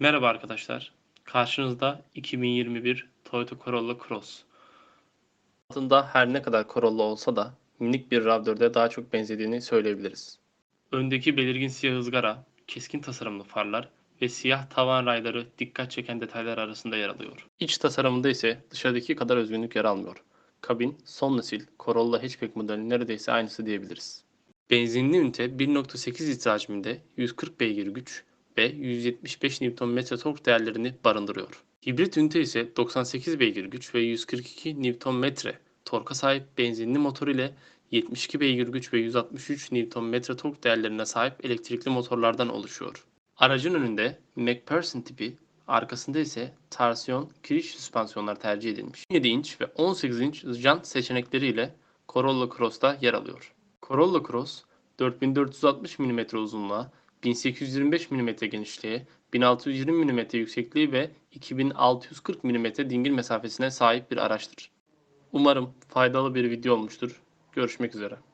Merhaba arkadaşlar. Karşınızda 2021 Toyota Corolla Cross. Adında her ne kadar Corolla olsa da minik bir RAV4'e daha çok benzediğini söyleyebiliriz. Öndeki belirgin siyah ızgara, keskin tasarımlı farlar ve siyah tavan rayları dikkat çeken detaylar arasında yer alıyor. İç tasarımında ise dışarıdaki kadar özgünlük yer almıyor. Kabin son nesil Corolla hatchback modeli neredeyse aynısı diyebiliriz. Benzinli ünite 1.8 litre hacminde 140 beygir güç ve 175 Nm tork değerlerini barındırıyor. Hibrit ünite ise 98 beygir güç ve 142 Nm torka sahip benzinli motor ile 72 beygir güç ve 163 Nm tork değerlerine sahip elektrikli motorlardan oluşuyor. Aracın önünde McPherson tipi, arkasında ise torsiyon kiriş süspansiyonlar tercih edilmiş. 7 inç ve 18 inç jant seçenekleriyle Corolla Cross'ta yer alıyor. Corolla Cross 4460 mm uzunluğa, 1825 mm genişliğe, 1620 mm yüksekliği ve 2640 mm dingil mesafesine sahip bir araçtır. Umarım faydalı bir video olmuştur. Görüşmek üzere.